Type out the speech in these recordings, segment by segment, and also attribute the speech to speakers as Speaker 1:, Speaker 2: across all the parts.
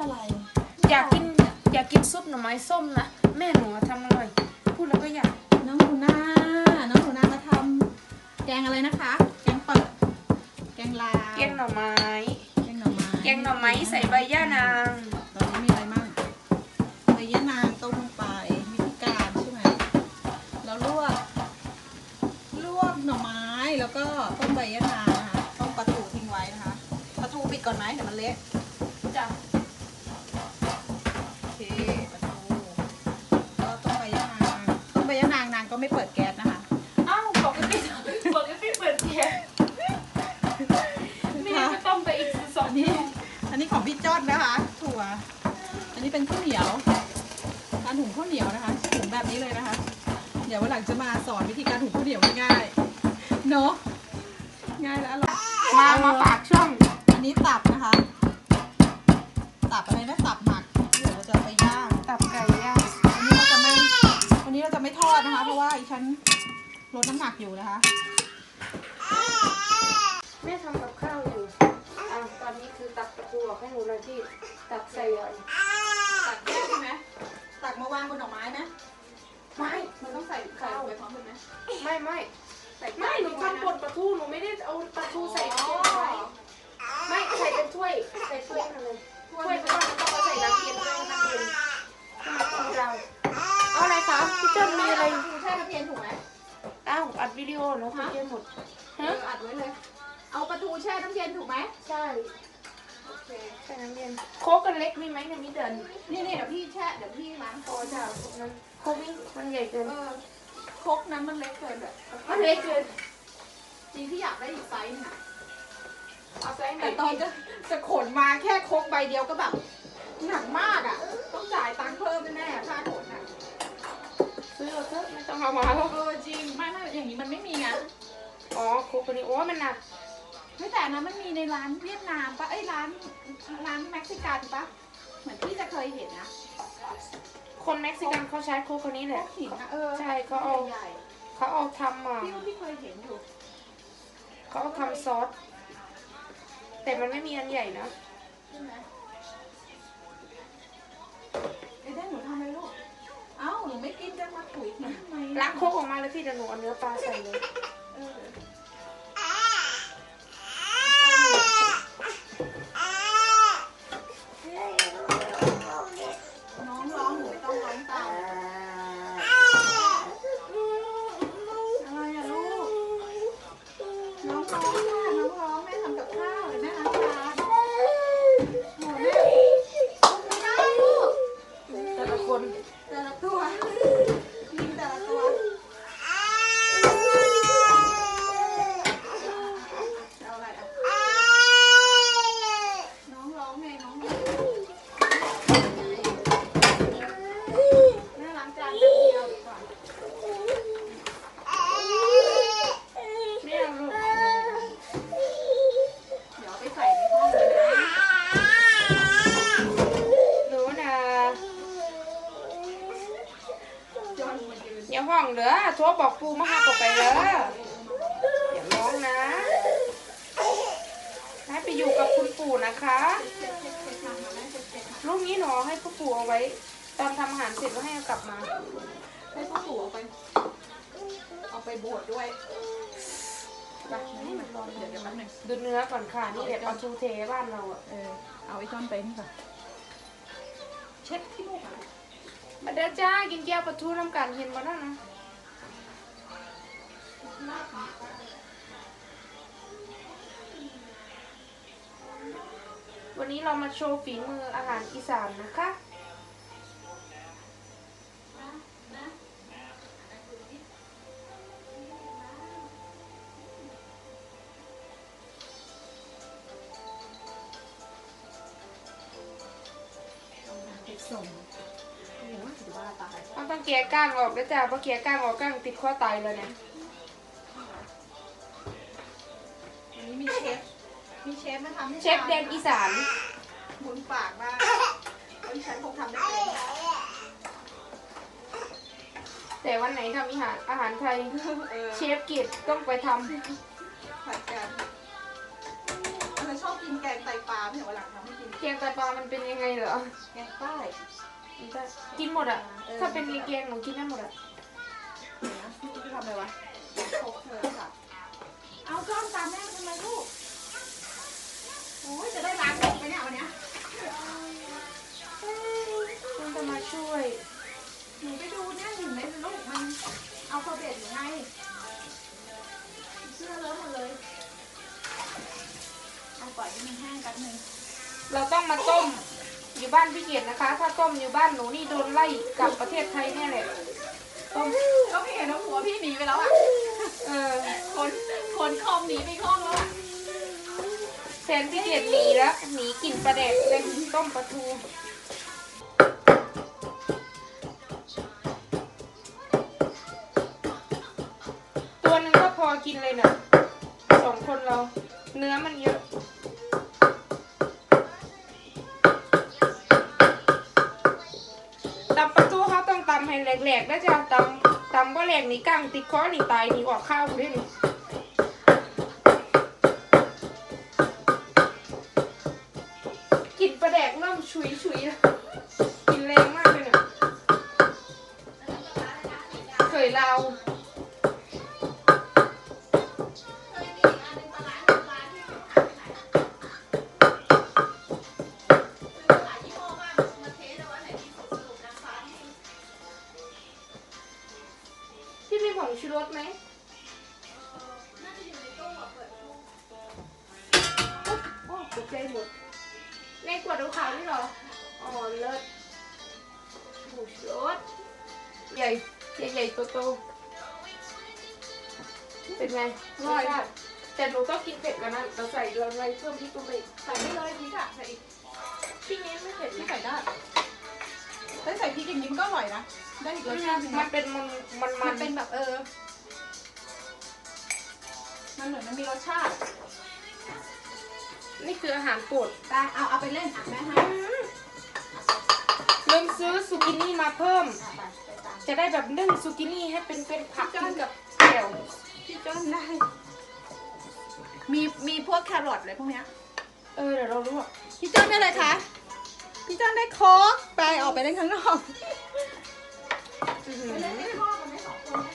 Speaker 1: อะไร
Speaker 2: อยากกินอยากกินซุปหน่อไม้ส้มนะแม่หนูทำอร่อยพูดแล้วก็อยาก
Speaker 1: น้องหนูนาน้องหนูนามาทำแกงอะไรนะคะ แกงเปิด แกงลาว
Speaker 2: แกงหน่อไม้
Speaker 1: แกงหน่อไม้
Speaker 2: แกงหน่อไม้ใส่ใบย่านาง
Speaker 1: ตอนนี้มีอะไรบ้างใบยะนางต้มลงไปวิธีการใช่ไหมแล้วลวกลวกหน่อไม้แล้วก็ต้มใบยะนาง ก่อนไหมเดี๋ยวมันเละ
Speaker 2: จ้ะ
Speaker 1: โอเคประตูก็ต้มใบยะนางต้มใบยะนางนางก็ไม่เปิดแก๊ส
Speaker 2: เรา
Speaker 1: จะไม่ทอดนะคะ เพราะว่าอีฉันลดน้ำหนักอยู่นะคะ
Speaker 2: แม่ทำกับข้าวอยู่อะตอนนี้คือตักตะปูออกให้หนูเลยที่ตักใส่อะ
Speaker 1: ตักแยกใช่ไหมตักมาวางบนดอกไม้ไหม
Speaker 2: ไม่
Speaker 1: มันต้องใส่ใส่ลงไปพร้อมกันไหม
Speaker 2: ไม่ไม่
Speaker 1: ใส่
Speaker 2: ไม่หนูทำบดปลาทูหนูไม่ได้เอาปลาทูใส่ถ้วยไว้ไม่ใส่เป็นถ้วยใส่ถ้วยมาเลยถ้วยเพราะว่ามันต้องเอาใส่น้ำเย็นด้วยน้ำเย็น ให้มันคือเราเอาอะไรคะพี่เจิ้นมีอะไร
Speaker 1: ใช่น้ำเย็นถูกไหม
Speaker 2: อ้าวอัดวิดีโอเนาะพี่เจิ้นหมด
Speaker 1: เอ
Speaker 2: ฮะ
Speaker 1: ออัดไว้เลย เอาปลาทูแช่น้ำเย็นถูกไหม
Speaker 2: ใช่
Speaker 1: โอเค
Speaker 2: ใส่น้ำเย็นโคกกันเล็กมีไหมในมิเดิน
Speaker 1: นี่นี่เดี๋ยวพี่แช่เดี๋ยวพี่ล้าง
Speaker 2: พอจ้ะนั้นโคกนี่มันใหญ่เกิน
Speaker 1: เออคกนั้นมันเล็กเกินแบบ
Speaker 2: มันเล็กเกิน
Speaker 1: จริงที่อยากได้อีกไซส์หนึงอะ
Speaker 2: เอาใส่ไหน
Speaker 1: แต่ตอนจะจะขนมาแค่คกใบเดียวก็แบบ หนักมากอะ ต้องจ่ายตังค์เพิ่มแน่ๆค่าขนอะ
Speaker 2: ซื้อเอาเถอะไม่ต้องเอามาแล้ว
Speaker 1: เออจริงไม่ไม่อย่างนี้มันไม่มีไง
Speaker 2: อ๋อโคกคนนี้โอ้มันหนัก
Speaker 1: ไม่แต่อันนั้นมันมีในร้านเวียดนามปะเอ้ยร้านร้านเม็กซิกันปะเหมือนที่จะเคยเห็นนะ
Speaker 2: คนเม็กซิกันเขาใช้โคกคนนี้
Speaker 1: พ
Speaker 2: แห
Speaker 1: ว
Speaker 2: ละ
Speaker 1: กหินนะเออ
Speaker 2: ใช่เขาเอา
Speaker 1: ใหญ่
Speaker 2: เขาเอาทำอะ
Speaker 1: ๆพี่ว่าพี่เคยเห็นอยู่
Speaker 2: เขาเอาทำซอสแต่มันไม่มีอันใหญ่นะ
Speaker 1: ใช่ไหม ไอ้ได้หนูทำอะไรลูก เอ้า หนูไม่กินจะมาถุยทิ้งทำไมอะ
Speaker 2: ล้างโคกออกมาเลยพี่เดี๋ยวหนูเอาเนื้อปลาใส่เลย
Speaker 1: เออ โท
Speaker 2: รบอกปูมาหาปอกไปเด้ออย่าร้องนะให้ไปอยู่กับคุณปู่นะคะ
Speaker 1: เช็ดเช็ดเช็ดทำมาแม่เช็ดเช็ด
Speaker 2: ลูกนี้หนูเอาให้พ่อปู่เอาไว้ ตอนทำอาหารเสร็จแล้วให้เอากลับมา
Speaker 1: ให้พ่อปู่เอาไป เอาไปบวชด้วยไปนี่มันร้อนเดี๋ยวเดี๋ยวแป๊บหนึง
Speaker 2: ดูเนื้อก่อนค่ะ นี่แหละปลาทูเทบ้านเราอะ
Speaker 1: เออ เอาไอ้จอนไปนี่ก่อนเช็ดที่ลูกอะ
Speaker 2: มาเด้อจ้ากินแก้วปลาทูน้ำกันเห็นบ่นั่นนะ วันนี้เรามาโชว์ฝีมืออาหารอีสานนะคะ
Speaker 1: เด็กส่งโอ้โหถือว่าตาย
Speaker 2: เราต้องเกลี่ยก้างออกนะจ้าเพราะเกลี่ยก้างออกก้างติดข้อตายเลยเนี่ย
Speaker 1: มีเชฟมาทำให้
Speaker 2: เชฟแดนอีสาน
Speaker 1: บุญปากมากเฮ้ยฉันคงทำได้เป็น
Speaker 2: แต่วันไหนทำอาหารอาหารไทย
Speaker 1: เออ
Speaker 2: เชฟกิจต้องไปท
Speaker 1: ผัดกันำ
Speaker 2: งไตปลามันเป็นยังไงเหรอ
Speaker 1: แกงใต้
Speaker 2: มันจะกินหมดอะ ถ้าเป็นแกงหนูกินได้หมดอะ
Speaker 1: เดี๋ยวนะพี่จะทำอะไรวะ ต้มอยู่บ้านหนู
Speaker 2: นี่โดนไล่กลับประเทศไทยแน่เลยต้ม
Speaker 1: ก็พี่เห็นว่าหัวพี่หนีไปแล้วอะ
Speaker 2: เออ
Speaker 1: คนคนคอมหนีไปคล้องแล้วอะ
Speaker 2: แฟนพี่เกียรติหนีแล้วหนีกลิ่นปลาแดกเลยต้มปลาทูตัวหนึงก็พอกินเลยนะสองคนเรา เนื้อมันเยอะ แหลกๆนะจ๊ะตำตำก็แหลกนี่กั้งติดคอนี่ตายนี่ออกข้าวด้วยนี่กลิ่นปลาแดกเริ่มชุยชุยๆแล้วกลินแรงมากเลยเนี่ยเคยเรา เป็นไงอร่อยแต่หนูต้องกินเผ็ดกว่านั้นเราใส่เราอะไรเพิ่มพริกลงไปอีก
Speaker 1: ใส่ได้เลยพริกอะใส่อีก
Speaker 2: พี่นี้ไม่เผ็ด
Speaker 1: พี่
Speaker 2: นะ
Speaker 1: ใส่ได้ถ้าใส่พริกอย่างนี้มันก็อร่อยนะ ได้อีกรสชาติหนึง
Speaker 2: มั
Speaker 1: นะ
Speaker 2: นเป็นมันมันมั
Speaker 1: มันนเป็นแบบเออ มันเหมือนมันมีรสชาติ
Speaker 2: นี่คืออาหารโปรด
Speaker 1: ได้เอาเอาไปเล่นอะแม่ให้
Speaker 2: ลืมซื้อซูกินี่มาเพิ่ม
Speaker 1: อะไปไปตาม
Speaker 2: จะได้แบบนึ่งซูกินี่ให้เป็นเป็นผักกินกับแจ่ว
Speaker 1: พี่ จ้อนได้ มีมีพวกแครอทอะไรพวกเนี้ย
Speaker 2: เออเดี๋ยวเราลวก
Speaker 1: พี่จ้อนได้เลยคะ พี่จ้อนได้โค้กไปออกไปเล่นข้างนอก
Speaker 2: อื้อหือ
Speaker 1: ไปเล่นข้างนอกกันไหมสองคนไหม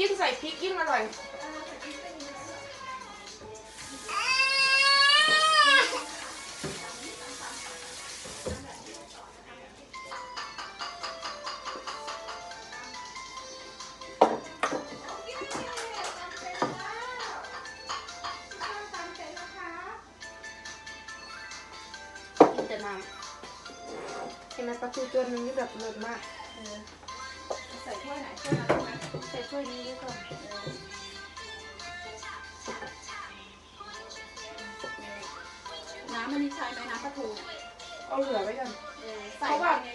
Speaker 2: ยิ่งใส่พริกยิ่งอร่อย เห็นไหมปลาทูตัวหนึงนี่แบบเลิศมาก
Speaker 1: เออใส่ถ้วยไหนถ้วยนั้นใช่ไหม
Speaker 2: ใส่ถ้วยนี้ด้วยก่อน
Speaker 1: น้ำมันนี่ใช้ไหมน้ำปลาทู
Speaker 2: เอาเหลือไว้ก่อน
Speaker 1: เออใส่
Speaker 2: เพราะว่า
Speaker 1: ไง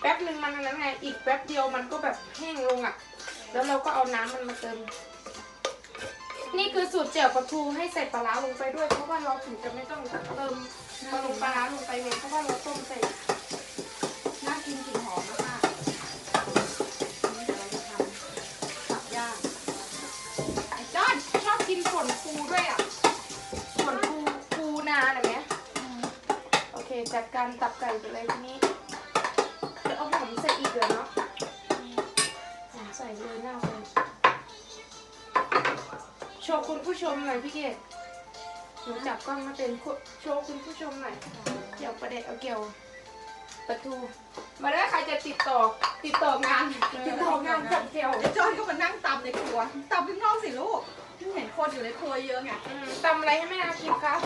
Speaker 2: แป๊บหนึ่งมันอันนั้นไง อีกแป๊บเดียวมันก็แบบแห้งลงอะ แล้วเราก็เอาน้ำมันมาเติม นี่คือสูตรแจ่วปลาทูให้ใส่ปลาร้าลงไปด้วย เพราะว่าเราถึงจะไม่ต้องเติมปลาลงปลาร้าลงไปเลยเพราะว่าเราต้มใส่
Speaker 1: น่ากินกลิ่นหอมมากๆนี่เดี๋ยวเราจะทำสับย่าง
Speaker 2: ไอ้จ้อนชอบกินผลปูด้วยอะผลปูปูนาอะไรไหมโอเค จัดการตับไก่ไปเลยทีนี้เดี๋ยวเอาหอมใส่อีกเลยเนาะหอมใส่เลยหน้าเลยโชว์คุณผู้ชมหน่อยพี่เกดหนูจับกล้องมาเป็นโชว์คุณผู้ชมหน่อยเกี่ยวประเด็ดเอาเกี่ยวประตู มาได้ใครจะติดต่อติดต่องานติดต่องานจับเกี่ยว
Speaker 1: ไอ้จอยก็มานั่งตำในครัวตำข้างนอกสิลูกเห็นคนอยู่ในครัวเยอะไง
Speaker 2: ตำอะไรให้แม่นากินคะ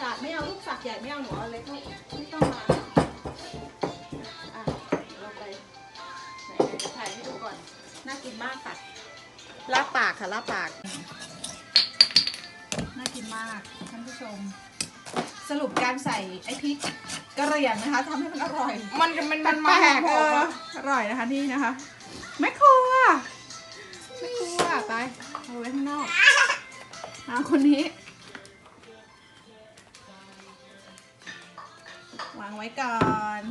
Speaker 1: สากไม่เอาลูกสากใหญ่ไม่เอาหนูเอาเล็กลูกไม่ต้องมาอะเราไปไหนๆจะถ่ายให้ดูก่อน น่ากินมากค่ะลาบปากค่ะลาบปาก น่ากินมากท่านผู้ชม สรุปการใส่ไอ้พริกกระเหรี่ยงนะคะทำให้มันอร่อย
Speaker 2: มันมันมัน
Speaker 1: แปลกเอ
Speaker 2: อ
Speaker 1: อ
Speaker 2: อะ
Speaker 1: อร่อยนะคะนี่นะคะแม่ครัวแม่ครัวไปเอาไว้ข้างนอกเอาคนนี้างไว้ก่อน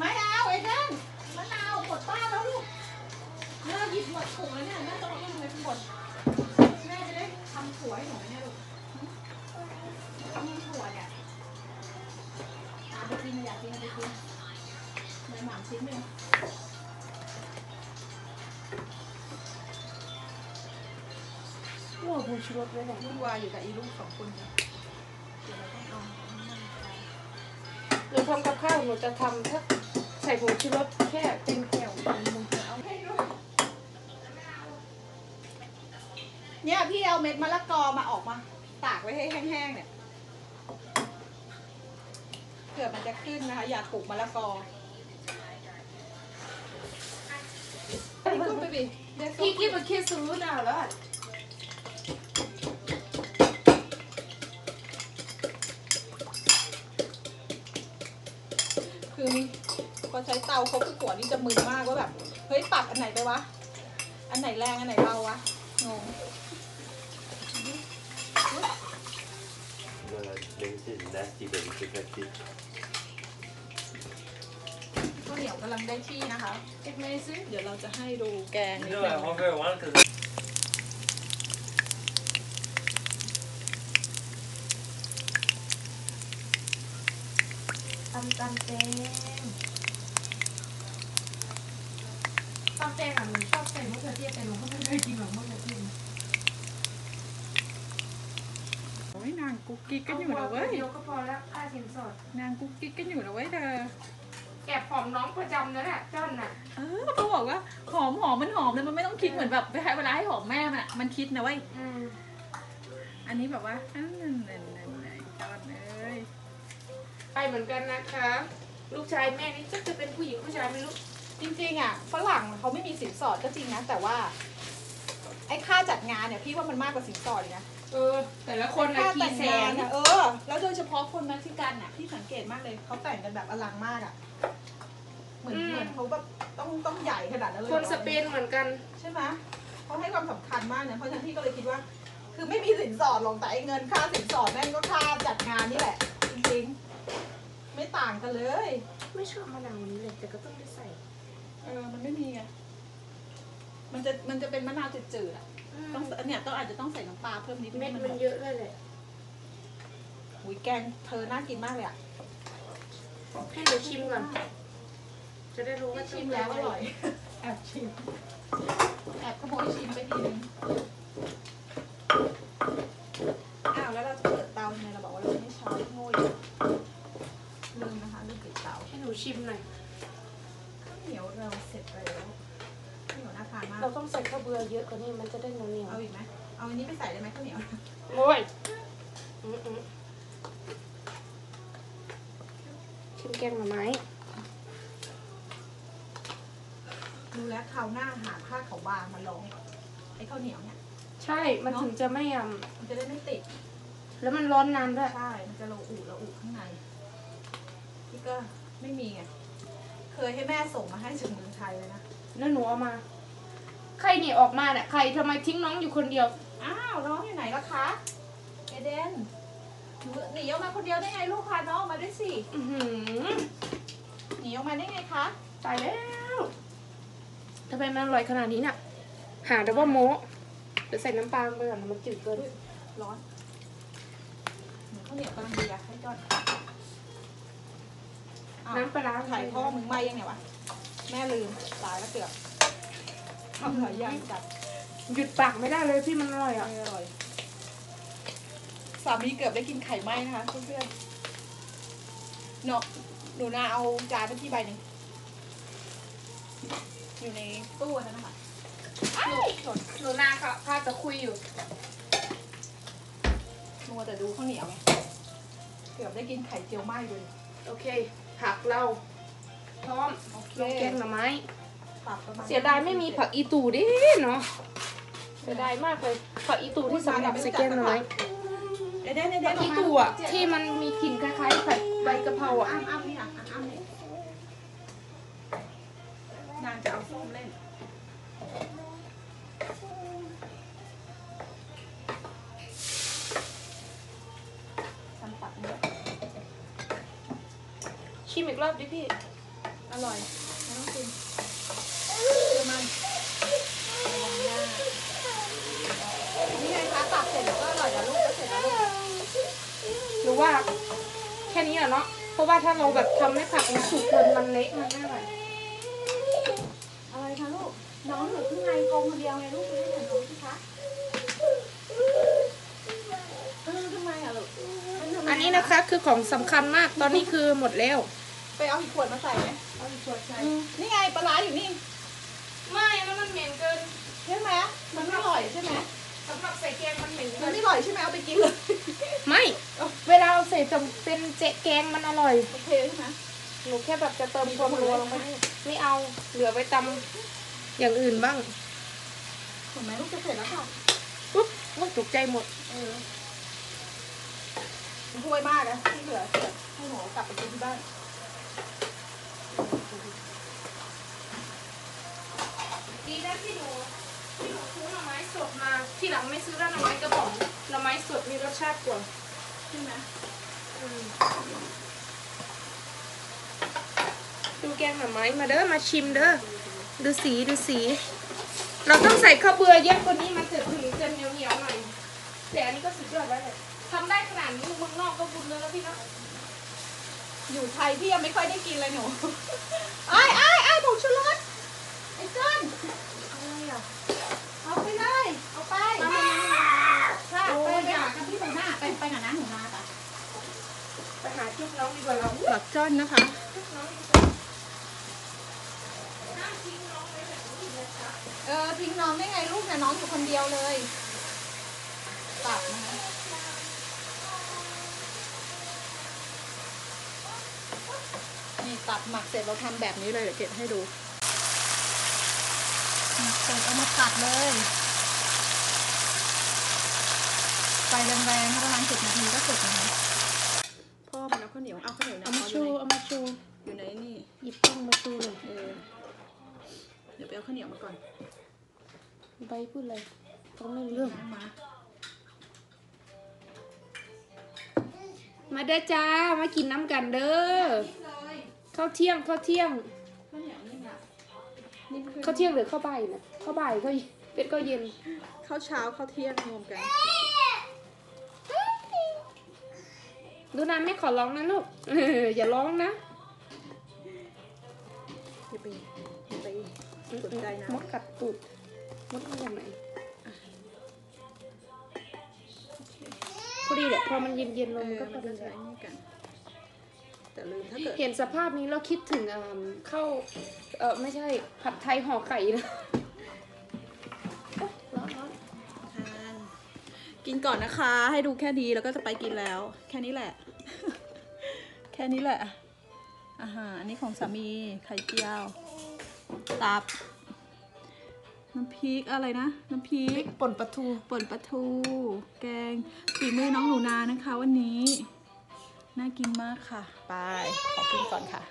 Speaker 1: ม่เอาไอ้ท่านมะนาวดป้าแล้วลูกเลิกหยิบหมดถุงแล้วเนี่ยแม่ต้องเอาไปทำเป็นบดแม่จะได้ทำสวให้หนูเนี่ยลูกทำถั่เนี่ยเาไปนอยากกินไปกินหม่ำชิ้นหนึ่ง
Speaker 2: หัวผงชูรสด้วยแหละ
Speaker 1: วุ่นวายอยู่กับอีลูกสองคนเนี่ยเดี๋ยวเราต้องเอาอันนี้มาใส่
Speaker 2: หนูทำกับข้าวหนูจะทำถ้าใส่ผงชูรสแค่เต็มแก้วหนูจะเอา
Speaker 1: ให้ด้วยเนี่ยพี่เอาเม็ดมะละกอมาออกมา ตากไว้ให้แห้งๆเนี่ยเผื่อมันจะขึ้นนะคะ อย่าปลูกมะละกอนี่ก็ไปบิเดี๋ยว
Speaker 2: พี่กิ๊บมาคิดซื้อหน่าแล้ว
Speaker 1: คือพอใช้เตาเขาคือหัวนี่จะมึนมากว่าแบบเฮ้ยปรับอันไหนไปวะ อันไหนแรงอันไหนเบาวะงง
Speaker 3: Voilà, même si c'est nasty, but it's effective.
Speaker 1: ข้าวเหนียวกำลังได้ที่นะคะ
Speaker 2: เอ็กเมซื้อ
Speaker 1: เดี๋ยวเราจะให้ดูแกงนิด
Speaker 3: No,
Speaker 1: นึ
Speaker 3: I
Speaker 1: ง
Speaker 3: prefer one because
Speaker 2: ตำตำแตงตำแตงอะหนูชอบใส่มะเขือเทศแต่หนูก็ไม่เคยกินหรอกมะเขือเทศ
Speaker 1: โอ้ยนางกุ๊กกิ๊กกันอยู่นะเว้ย
Speaker 2: เดียวก็พอแล้วค่าสินสอด
Speaker 1: นางกุ๊กกิ๊กกันอยู่นะเว้ยเธอ
Speaker 2: แอบหอมน้องประจำนั่นแหละจ้อนน่ะ
Speaker 1: เออเขาบอกว่าหอมหอมมันหอมเลยมันไม่ต้องคิดเหมือนแบบเวลาให้หอมแม่มันอะมันคิดนะเว้ย
Speaker 2: อืม
Speaker 1: อันนี้แบบว่าอันนั้นนั่นนั่นนั่นจอดเลย
Speaker 2: ไปเหมือนกันนะคะ ลูกชายแม่นี่จะจะเป็นผู้หญิงผู้ชายไม่รู้
Speaker 1: จริงๆอะฝรั่งเขาไม่มีสินสอดก็จริงนะแต่ว่า ไอ้ค่าจัดงานเนี่ยพี่ว่ามันมากกว่าสินสอดอีกนะ
Speaker 2: เออ แต่ละคนนะ
Speaker 1: ค่า
Speaker 2: กี่
Speaker 1: แต่ง
Speaker 2: แส
Speaker 1: งาน
Speaker 2: น
Speaker 1: อะเออ แล้วโดยเฉพาะคนเม็กซิกันอะพี่สังเกตมากเลยเขาแต่งกันแบบอลังมากอะเหมือนเหมือนเขาแบบต้องต้องใหญ่ขนาดนั้นเลย
Speaker 2: คนสเปนเหมือนกัน
Speaker 1: ใช่ไหมเขาให้ความสำคัญมากเนี่ยเพราะฉะนั้นพี่ก็เลยคิดว่า คือไม่มีสินสอดหรอกแต่ไอ้เงินค่าสินสอดแม่งก็ค่าจัดงานนี่แหละจริงๆ ไม่ต่างกันเลย
Speaker 2: ไม่ชอบมะนาวนี้เลยแต่ก็ต้องได้ใส่
Speaker 1: เออ มันไม่มีไง มันจะ มันจะเป็นมะนาวจืดๆอะ ต้องเนี่ยต้องอาจจะต้องใส่น้ำปลาเพิ่มนิดนึง
Speaker 2: เม็ด
Speaker 1: ให้
Speaker 2: มัน
Speaker 1: หอ
Speaker 2: เยอะเลยแหละ
Speaker 1: หุยแกงเธอน่ากินมากเลยอะ
Speaker 2: ให้หนูชิมก่อน จะได้รู้ว่า
Speaker 1: ชิมแล้วอร่อย แอบชิม แอบขโมยชิมไปทีนึง น
Speaker 2: นี้
Speaker 1: ไป
Speaker 2: ใส่ได้
Speaker 1: ไหมข้าวเหนียว
Speaker 2: ๆโอ้ยอืมอืมชิมแกงหน่อไม้
Speaker 1: ดูแล้วคราวหน้าหาผ้าขาวบางมาลองไอ้ข้าวเหนียวเนี่ย
Speaker 2: ใช่ มันถึงจะไม่ย
Speaker 1: มันจะได้ไม่ติดำ
Speaker 2: แล้วมันร้อนนานด้วย
Speaker 1: ใช่ มันจะระอุระอุข้างในพี่ก็ไม่มีไง เคยให้แม่ส่งมาให้จากเมืองไทยเลยนะ
Speaker 2: แล้วหนูเอามา ใครหนีออกมาเนี่ยใครทำไมทิ้งน้องอยู่คนเดียว
Speaker 1: อ้าวน้องอยู่ไหนล่ะคะเอเดนหนูหนีออกมาคนเดียวได้ไงลูกพาน้องออกมาด้วยสิ
Speaker 2: อือหือ
Speaker 1: หนีออกมาได้ไงคะ
Speaker 2: ตายแล้วทำไมมันอร่อยขนาดนี้เนี่ยหาแต่ว่าโมเดี๋ยวใส่น้ำปลาลงไปก่อนนะมันจืดเกิน
Speaker 1: อุ๊ยร้อนเหมือนข้าวเหนียวกำลังดีอะให้จอนอ้าว
Speaker 2: น้ำปลาร้า
Speaker 1: ไข่พ่อมึงไหมยังไงวะแม่ลืมตายแล้วเกือบทำหลายอย่างจัด
Speaker 2: หยุดปากไม่ได้เลยพี่มันอร่อย
Speaker 1: อ
Speaker 2: อะ
Speaker 1: ร่อย สามีเกือบได้กินไข่ไหมนะคะเพื่อนๆเนาะหนูนาเอาจานไปที่ใบหนึ่งอยู่ในตู้อันนั้นนะคะอ้ายสด
Speaker 2: หนูนาค่ะพาจะคุยอยู่
Speaker 1: มัวแต่ดูข้าวเหนียวไงเกือบได้กินไข่เจียวไหม้เลย
Speaker 2: โอเค ผักเราพร้อม
Speaker 1: โอเค
Speaker 2: ลงแกงหน่อไม้
Speaker 1: ปรับประมาณ
Speaker 2: เสียดายไม่มีผักอีตูดิเนาะเสียดายมากเลยผักอีตูที่สำหรับใส่แกงหน่อไม้
Speaker 1: เอเดนเอเด
Speaker 2: ผั
Speaker 1: น
Speaker 2: กอีตูอะที่มันมีกลิ่นคล้ายๆผัดใบกะเพราอะ
Speaker 1: อ้ำอ้ำนี่อะอ้ำนี่นางจะเอาส้มเล่นทำปักเนื้อ
Speaker 2: ชิมอีกรอบดิพี่
Speaker 1: อร่อยไม่ต้องกินเดี๋ยวมันระวังหน้านี่ไงคะตักเสร็จแล้วก็อร่อยแล้วลูกก็เสร็จแล้วลูก
Speaker 2: หรือว่าแค่นี้แหละ เนาะเพราะว่าถ้าเราแบบทำให้ผักมันสุกจนมันเละมันไม่อร่อย
Speaker 1: คะลูก น้องอยู่ข้างในกรงคนเดียวไงลูกไม่ได้เห็นน้องสิคะเออทำไมอะลูกมัทำไม
Speaker 2: อันนี้นะคะคือของสำคัญมากตอนนี้คือหมดแล้ว
Speaker 1: ไปเอาอีกขวดมาใส่ไหม
Speaker 2: เอาอีกขวดใส่
Speaker 1: นี่ไงปลาร้าอยู่นี่
Speaker 2: ไม่แล้วมันเหม็นเกิน
Speaker 1: ใช่ไหมมันไม่อร่อยใช่ไหม
Speaker 2: สำหรับใส่แกงมันเหม็น
Speaker 1: มั
Speaker 2: เกิ
Speaker 1: น
Speaker 2: น
Speaker 1: ไม่อร่อยใช่ไหมเอาไปกินเลย
Speaker 2: ไม่ เวลาเอาใส่จะเป็นเจ๊แกงมันอร่อย
Speaker 1: โอเคใช่ไหม
Speaker 2: หนูแค่แบบจะเติมความนัวลงไปให้ไม่เอา เหลือไว้ตำอย่างอื่นบ้าง
Speaker 1: เห็นไหมลูกจะเสร็จแล้วค่ะ
Speaker 2: ปุ๊บว่าตกใจหมด
Speaker 1: เออมันถ้วยมากนะที่เหลือเดี๋ยวให้หนูกลับไปกินที่บ้าน
Speaker 2: ดีนะที่หนู ที่หนูซื้อหน่อไม้สดมา ที่หลังไม่ซื้อแล้วหน่อไม้กระป๋องหน่อไม้สดมีรสชาติกว่า
Speaker 1: ใช่ไหม
Speaker 2: ดูแกงหน่อไม้มาเด้อมาชิมเด้อดูสีดูสี เราต้องใส่ข้าวเบื่อเยอะกว่านี้มันจะถึงจะเหนียวเหนียวๆหน่อยแต่อันนี้ก็สุดยอดแล้วเลยทำได้ขนาดนี้เมืองนอกก็บุญเลยแล้วพี่นะ
Speaker 1: อยู่ไทยพี่ยังไม่ค่อยได้กินเลยหนูไอ้ไอ้ไอ้ผงชูรสไอ้เจิ้น
Speaker 2: อะไรอะ
Speaker 1: เอาไปเลย เอาไป
Speaker 2: มามามามา
Speaker 1: ค่ะไปไปหากับพี่หนู หน้าไปไปกับน้าหนูนาค่ะ
Speaker 2: ไปหาจุ๊บน้องดีกว่าเรา
Speaker 1: หลักจ้อนนะคะ
Speaker 2: จุ๊บน้องดีกว่าห้ามทิ้งน้องไว้แบบนี้นะคะ
Speaker 1: เออทิ้งน้องได้ไงลูกเนี่ยน้องอยู่คนเดียวเลยตัดนะคะนี่ตัดหมักเสร็จเราทำแบบนี้เลยเดี๋ยวเก็บให้ดูหมักเสร็จเอามาตัดเลย ไฟแรงๆถ้าประมาณสิบนาทีก็เสร็จนะคะพ่อมันเอาข้าวเหนียวเอาข้าวเหนียวนะ
Speaker 2: เอามา
Speaker 1: อ
Speaker 2: ชู
Speaker 1: ยู่
Speaker 2: เอามาชู
Speaker 1: ในอยู่ในนี่
Speaker 2: หยิบกล้องมาชูเลย
Speaker 1: เออเดี๋ยวไปเอาข้าวเหนียวมาก่อน
Speaker 2: ใบพูดเลยต้องไม่รู้เรื่อง
Speaker 1: เอามา
Speaker 2: มาเด้อจ้ามากินน้ำกันเด้อ
Speaker 1: นี่เลย
Speaker 2: ข้าวเที่ยงข้าวเที่ยง
Speaker 1: ข้าวเหนียวนี่ค่ะนี่คือ
Speaker 2: ข้าวเที่ยงหรือข้าวบ่ายนะข้าวบ่ายก็เป็นข้าวเย็น
Speaker 1: ข้าวเช้าข้าวเที่ยงรวมกัน
Speaker 2: ดูนะไม่ขอร้องนะลูกเอออย่าร้องนะ
Speaker 1: อย่าไปอย่าไปสนใจนะ
Speaker 2: มดกัดตูดมดมาจากไหนพอดีแหละพอมันเย็นเย็นๆล
Speaker 1: เองอ
Speaker 2: ก็พ
Speaker 1: มั
Speaker 2: อนดี
Speaker 1: จะ
Speaker 2: แห
Speaker 1: ใช้
Speaker 2: ละ
Speaker 1: นี่กันแต่ลืมถ้าเกิด
Speaker 2: เห็นสภาพนี้เราคิดถึงอ่าข้าวเออไม่ใช่ผัดไทยห่อไข่นะโอ๊ยร้อนร้อน
Speaker 1: ทานกินก่อนนะคะ ให้ดูแค่นี้แล้วก็จะไปกินแล้ว แค่นี้แหละ แค่นี้แหละ อาหารอันนี้ของสามีไข่เจียว ตับ น้ำพริกอะไรนะ น้ำพริ
Speaker 2: พริ
Speaker 1: ก
Speaker 2: กป่นปลาทู
Speaker 1: ป่นปลาทู แกงฝีมือน้องหนูนานะคะวันนี้ น่ากินมากค่ะ ไป ขอกินก่อนค่ะ